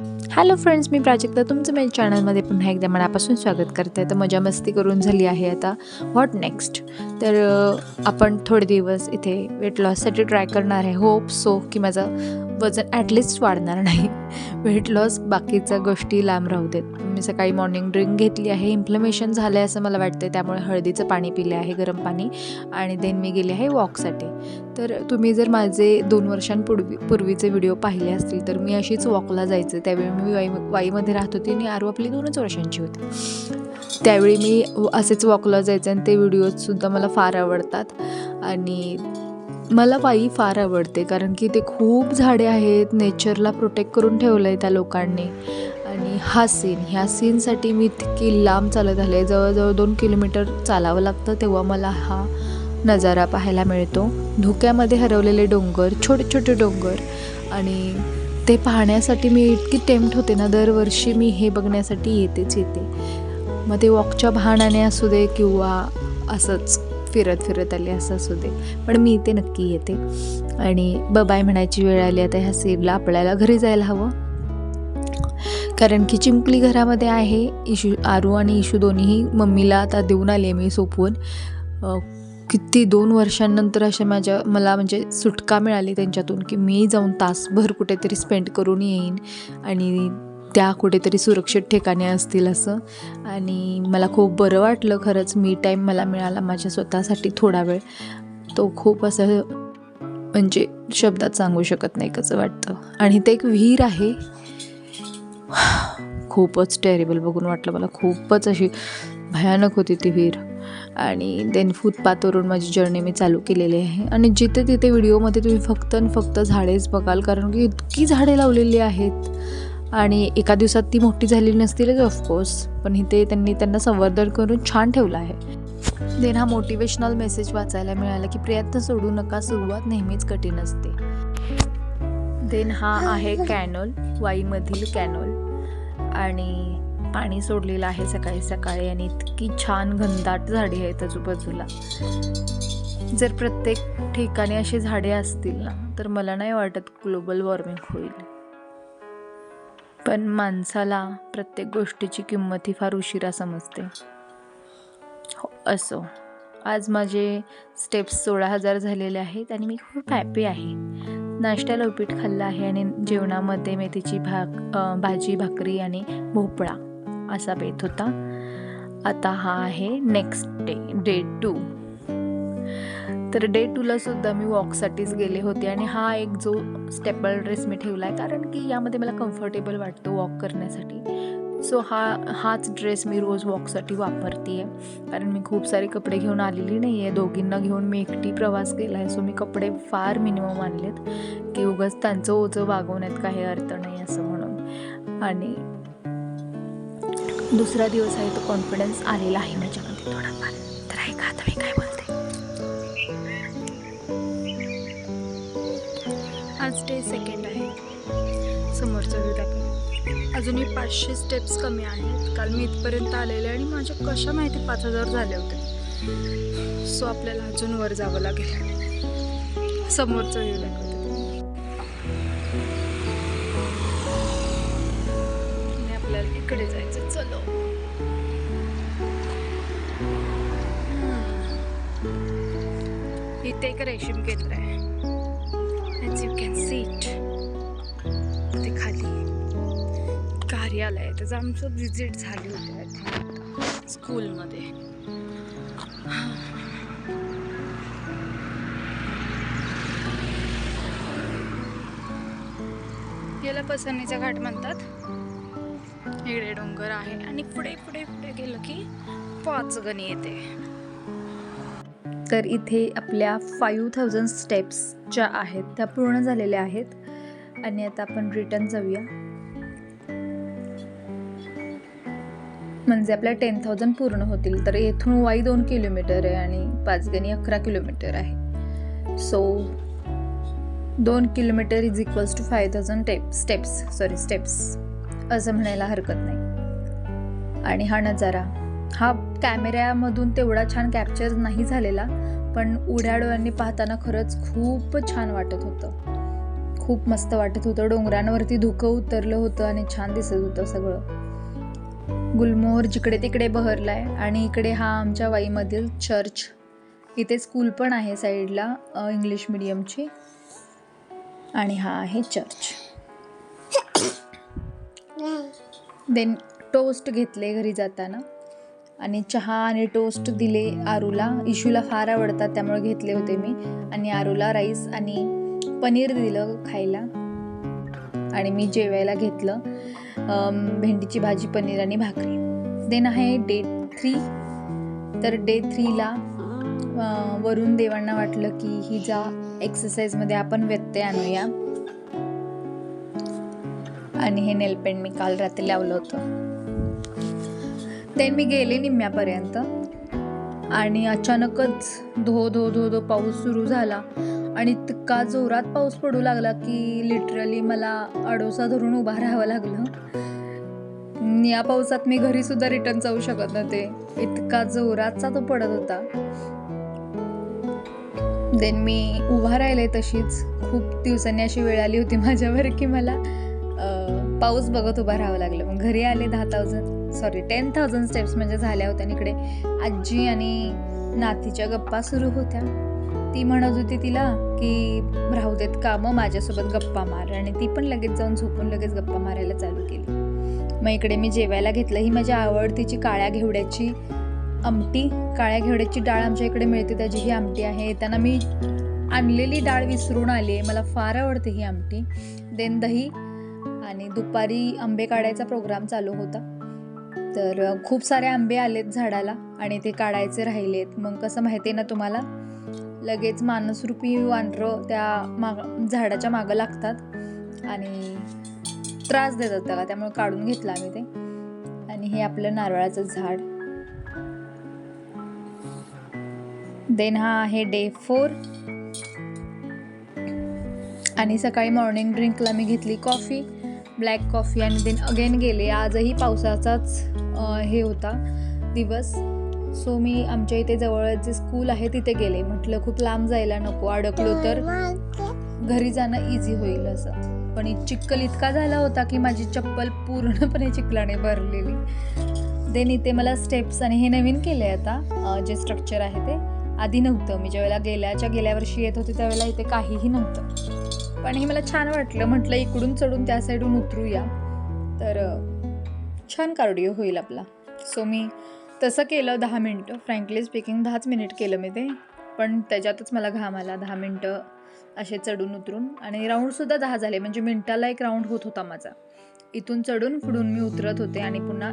Hello friends मी प्राजक्ता. तुमचं माझ्या चॅनलमध्ये पुन्हा एकदा मनापासून स्वागत करते. तर मजा मस्ती करून झाली आहे आता. व्हॉट नेक्स्ट तर आपण थोडे दिवस इथे वेट लॉससाठी ट्राय करणार आहे. होप सो की माझं वजन ॲटलिस्ट वाढणार नाही. वेट लॉस बाकीच्या गोष्टी लांब राहू देत. मी सकाळी मॉर्निंग ड्रिंक घेतली आहे. इन्फ्लमेशन झालं आहे असं मला वाटतं त्यामुळे हळदीचं पाणी पिले आहे गरम पाणी. आणि देन मी गेले आहे वॉकसाठी तर तुम्ही जर माझे दोन वर्षांपूर्वी पूर्वीचे व्हिडिओ पाहिले असतील तर मी अशीच वॉकला जायचं. त्यावेळी मी वाई वाईमध्ये राहत होती आणि आरू आपली दोनच वर्षांची होती. त्यावेळी मी असेच वॉकला जायचं आणि ते व्हिडिओजसुद्धा मला फार आवडतात. आणि मला वाई फार आवडते कारण की ते खूप झाडे आहेत नेचरला प्रोटेक्ट करून ठेवलं आहे त्या लोकांनी. आणि हा सीन ह्या सीनसाठी मी इतकी लांब चालत आले. जवळजवळ दोन किलोमीटर चालावं लागतं तेव्हा मला हा नजारा पाहायला मिळतो. धुक्यामध्ये हरवलेले डोंगर छोटे छोटे डोंगर. आणि ते पाहण्यासाठी मी इतकी टेम्प्ट होते ना दरवर्षी मी हे बघण्यासाठी येतेच येते. मग ते वॉकच्या बहाण्याने असू दे किंवा असंच. फिरत फिरत आले असं असू दे. पण मी इथे नक्की येते. आणि बबाय म्हणायची वेळ आली आता ह्या सीनला आपल्याला घरी जायला हवं. कारण की चिंपली घरामध्ये आहे इशू आरू आणि इशू दोन्हीही मम्मीला आता देऊन आले मी सोपवून. किती दोन वर्षांनंतर अशा माझ्या मला म्हणजे सुटका मिळाली त्यांच्यातून की मी जाऊन तासभर कुठेतरी स्पेंड करून येईन आणि त्या कुठेतरी सुरक्षित ठिकाणी असतील असं. आणि मला खूप बरं वाटलं खरंच मी टाईम मला मिळाला माझ्या स्वतःसाठी थोडा वेळ. तो खूप असं म्हणजे शब्दात सांगू शकत नाही कसं वाटतं. आणि ते एक विहीर आहे. खूपच टेरेबल बघून वाटलं मला. खूपच अशी भयानक होती ती विहीर. आणि देन फुटपाथवरून माझी जर्नी मी चालू केलेली आहे. आणि जिथे तिथे व्हिडिओमध्ये तुम्ही फक्त आणि फक्त झाडेच बघाल कारण की इतकी झाडे लावलेली आहेत. आणि एका दिवसात ती मोठी झालेली नसतीलच ऑफकोर्स पण इथे त्यांनी त्यांना संवर्धन करून छान ठेवलं आहे. देन हा मोटिवेशनल मेसेज वाचायला मिळाला की प्रयत्न सोडू नका सुरुवात नेहमीच कठीण असते. देन हा आहे कॅनोल वाईमधील कॅनोल. आणि पाणी सोडलेलं आहे सकाळी सकाळी आणि इतकी छान घनदाट झाडी आहेत आजूबाजूला. जर प्रत्येक ठिकाणी अशी झाडे असतील ना तर मला नाही वाटत ग्लोबल वॉर्मिंग होईल. पण माणसाला प्रत्येक गोष्टीची किंमत ही फार उशिरा समजते. हो असो. आज माझे स्टेप्स सोळा हजार झालेले आहेत आणि मी खूप हॅपी आहे. नाश्त्याला उपीट खाल्लं आहे आणि जेवणामध्ये मेथीची भाक भाजी भाकरी आणि भोपळा असा बेत होता. आता हा आहे नेक्स्ट डे डे टू तर डे टूला सुद्धा मी वॉकसाठीच गेले होते आणि हा एक जो स्टेपल ड्रेस मी ठेवला आहे कारण की यामध्ये मला कम्फर्टेबल वाटतो वॉक करण्यासाठी. सो हा हाच ड्रेस मी रोज वॉकसाठी वापरते आहे कारण मी खूप सारे कपडे घेऊन आलेली नाही आहे दोघींना घेऊन मी एकटी प्रवास केला आहे सो मी कपडे फार मिनिमम आणलेत की उगाच त्यांचं ओझं वागवण्यात काही अर्थ नाही असं म्हणून. आणि दुसरा दिवस आहे तो कॉन्फिडन्स आलेला आहे माझ्यामध्ये थोडाफार. तर ऐका आता मी काय बोलते डे सेकंड आहे. समोरचा व्ह्यू दाखव. अजूनही पाचशे स्टेप्स कमी आहेत. काल मी इथपर्यंत आलेले आणि माझ्या कशा माहिती पाच हजार झाले होते. सो आपल्याला अजून वर जावं लागेल. समोरचा व्ह्यू दाखवते. आपल्याला इकडे जायचं चलो. इथे एक रेशीम केंद्र आहे. As you can see it. ते खाली कार्यालय त्याचं आमचं विजिट झाली होती स्कूलमध्ये याला पसरणीचा घाट म्हणतात. इकडे डोंगर आहे. आणि पुढे पुढे पुढे गेलं की पाचगणी येते. तर इथे आपल्या फाईव्ह थाउजंड स्टेप्स ज्या आहेत त्या पूर्ण झालेल्या आहेत. आणि आता आपण रिटर्न जाऊया. म्हणजे आपल्या टेन थाउजंड पूर्ण होतील तर येथून वाई दोन किलोमीटर आहे आणि पाचगणी अकरा किलोमीटर आहे. सो दोन kilometre is equals two five thousand step steps sorry steps असं म्हणायला हरकत नाही. आणि हा नजारा हा कॅमेऱ्यामधून तेवढा छान कॅप्चर नाही झालेला पण उड्या डोळ्यांनी पाहताना खरंच खूप छान वाटत होतं. खूप मस्त वाटत होतं. डोंगरांवरती धुकं उतरलं होतं आणि छान दिसत होतं सगळं. गुलमोहर जिकडे तिकडे बहरलाय आणि इकडे हा आमच्या वाईमधील चर्च. इथे स्कूल पण आहे साईडला इंग्लिश मिडियमची. आणि हा आहे चर्च. देन टोस्ट घेतले घरी जाताना. आणि चहा आणि टोस्ट दिले आरूला. इशूला फार आवडतात त्यामुळे घेतले होते मी. आणि आरूला राईस आणि पनीर दिलं खायला. आणि मी जेवायला घेतलं. भेंडीची भाजी पनीर आणि भाकरी. देन आहे डे थ्री तर डे थ्रीला वरून देवांना वाटलं की ही जा एक्सरसाइजमध्ये आपण व्यत्यय आणूया. आणि हे नेलपेंट मी काल रात्री लावलं होतं. देन मी गेले निम्म्यापर्यंत. आणि अचानकच धो धो धो धो पाऊस सुरू झाला. आणि इतका जोरात पाऊस पडू लागला की लिटरली मला अडोसा धरून उभा राहावं लागलं. आणि या पावसात मी घरी सुद्धा रिटर्न जाऊ शकत नव्हते. इतका जोरातचा तो पडत होता. देन मी उभा राहिले तशीच. खूप दिवसांनी अशी वेळ आली होती माझ्यावर की मला पाऊस बघत उभा राहावं लागलं. मग घरी आले दहा thousand sorry ten thousand steps म्हणजे झाल्या होत्या इकडे आजी आणि नातीच्या गप्पा सुरू होत्या. ती म्हणत होती तिला की राहू देत कामं माझ्यासोबत गप्पा मार. आणि ती पण लगेच जाऊन झोपून लगेच गप्पा मारायला चालू केली. मग इकडे मी जेवायला घेतलं. ही माझ्या आवडतीची काळ्या घेवड्याची आमटी. काळ्या घेवड्याची डाळ आमच्या इकडे मिळते. त्याची ही आमटी आहे. येताना मी आणलेली डाळ विसरून आली आहे. मला फार आवडते ही आमटी. देन दही आणि दुपारी आंबे काढायचा प्रोग्राम चालू होता. तर खूप सारे आंबे आलेत झाडाला आणि ते काढायचे राहिलेत. मग कसं माहिती आहे ना तुम्हाला? लगेच मानसरूपी वानरं त्या माग झाडाच्या मागं लागतात आणि त्रास देतात त्याला. त्यामुळे काढून घेतलं आम्ही ते. आणि हे आपलं नारळाचं झाड. देन हा आहे डे फोर. आणि सकाळी मॉर्निंग ड्रिंकला मी घेतली कॉफी. ब्लॅक कॉफी आणि देन अगेन गेले. आजही पावसाचाच हे होता दिवस. सो मी आमच्या इथे जवळ जे स्कूल आहे तिथे गेले. म्हटलं खूप लांब जायला नको अडकलो तर घरी जाणं इझी होईल असं. पण चिक्कल इतका झाला होता की माझी चप्पल पूर्णपणे चिखलाने भरलेली. देन इथे मला स्टेप्स आणि हे नवीन केले आता जे स्ट्रक्चर आहे ते. आधी नव्हतं. मी ज्यावेळेला गेल्याच्या गेल्या वर्षी येत होते त्यावेळेला इथे काहीही नव्हतं. पण हे मला छान वाटलं. म्हटलं इकडून चढून त्या साईडून उतरूया. तर छान कार्डिओ होईल आपला. सो मी तसं केलं दहा मिनटं. फ्रँकली स्पीकिंग दहाच मिनिट केलं मी ते. पण त्याच्यातच मला घाम आला. दहा मिनटं असे चढून उतरून. आणि राऊंडसुद्धा दहा झाले. म्हणजे मिनटाला एक राऊंड होत होता माझा. इथून चढून पुढून मी उतरत होते आणि पुन्हा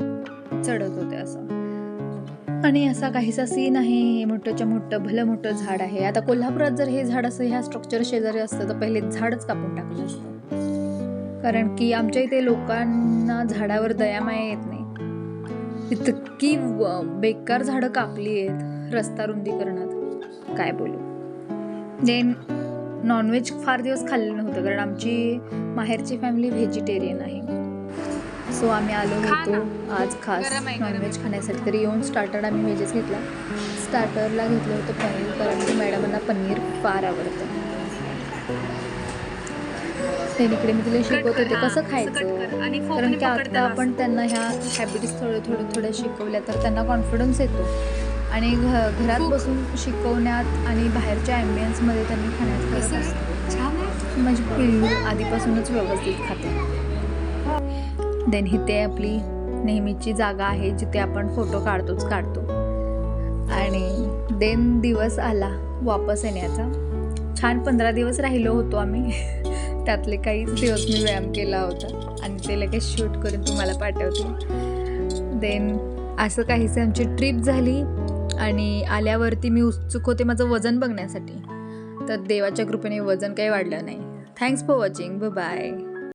चढत होते असं. आणि असा काहीसा सीन आहे. हे मोठंच्या मोठं भलं मोठं झाड आहे. आता कोल्हापुरात जर हे झाड असं ह्या स्ट्रक्चर शेजारी असतं तर पहिले झाडच कापून टाकलं असतं. कारण की आमच्या इथे लोकांना झाडावर दयामाया येत नाही. इतकी बेकार झाडं कापली आहेत रस्ता रुंदीकरणात. काय बोलू? देन नॉनव्हेज फार दिवस खाल्लं नव्हतं कारण आमची माहेरची फॅमिली व्हेजिटेरियन आहे. सो आम्ही आलो होतो. आज खास. नॉनव्हेज खाण्यासाठी. तरी येऊन स्टार्टर आम्ही व्हेजच घेतला स्टार्टरला घेतलं होतं पनीर कारण की मॅडमांना पनीर फार आवडतं. इकडे मी तिला शिकवत होते कसं खायचं. आणि कारण की आता आपण त्यांना ह्या हॅबिट्स थोडं थोडं थोड्या शिकवल्या तर त्यांना कॉन्फिडन्स येतो. आणि घ घरात. बसून शिकवण्यात आणि बाहेरच्या ॲम्बियन्समध्ये त्यांनी खाण्यात छान माझी पिल्लू आधीपासूनच व्यवस्थित खाते. देन इथे आपली नेहमीची जागा आहे जिथे आपण फोटो काढतोच काढतो. आणि देन दिवस आला वापस येण्याचा. छान पंधरा दिवस राहिलो होतो आम्ही. त्यातले काही दिवस मी व्यायाम केला होता. आणि ते लगेच शूट करून तुम्हाला पाठवते. देन असं काहीसे आमची ट्रिप झाली. आणि आल्यावरती मी उत्सुक होते माझं वजन बघण्यासाठी. तर देवाच्या कृपेने वजन काही वाढलं नाही. थँक्स फॉर वॉचिंग ब बाय